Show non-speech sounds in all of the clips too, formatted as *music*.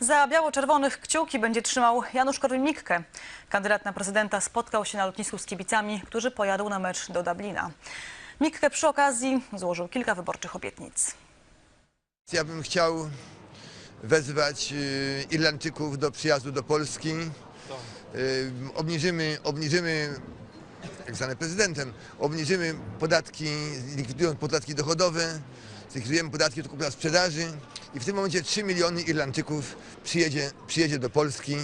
Za biało-czerwonych kciuki będzie trzymał Janusz Korwin-Mikke. Kandydat na prezydenta spotkał się na lotnisku z kibicami, którzy pojadą na mecz do Dublina. Mikke przy okazji złożył kilka wyborczych obietnic. Ja bym chciał wezwać y, Irlandczyków do przyjazdu do Polski. Y, Obniżymy, obniżymy, zostanę prezydentem, obniżymy podatki, likwidując podatki dochodowe, zlikwidujemy podatki od kupna sprzedaży i w tym momencie 3 miliony Irlandczyków przyjedzie, przyjedzie do Polski,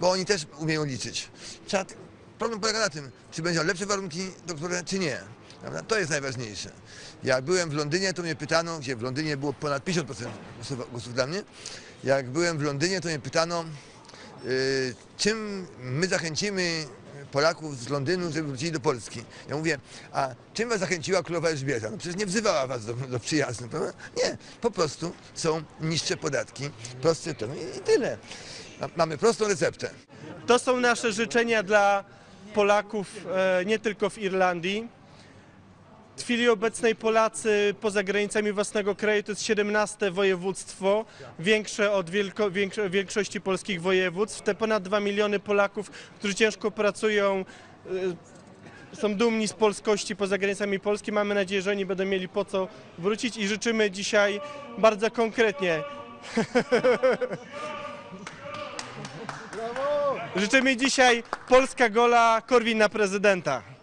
bo oni też umieją liczyć. Problem polega na tym, czy będzie miał lepsze warunki doktorze, czy nie. To jest najważniejsze. Jak byłem w Londynie, to mnie pytano, gdzie w Londynie było ponad 50% głosów, głosów dla mnie. Jak byłem w Londynie, to mnie pytano, y, czym my zachęcimy Polaków z Londynu, żeby wrócili do Polski. Ja mówię, a czym was zachęciła królowa Elżbieta? No przecież nie wzywała was do, do przyjazdu, prawda? Nie, po prostu są niższe podatki, prostsze to. No i, i tyle. Ma- Mamy prostą receptę. To są nasze życzenia dla Polaków e, nie tylko w Irlandii. W chwili obecnej Polacy poza granicami własnego kraju to jest 17 województwo, większe od wielko, większo- większości polskich województw. Te ponad 2 miliony Polaków, którzy ciężko pracują, e, są dumni z polskości poza granicami Polski. Mamy nadzieję, że oni będą mieli po co wrócić i życzymy dzisiaj bardzo konkretnie *laughs* Życzymy dzisiaj Polska Gola Korwin na prezydenta.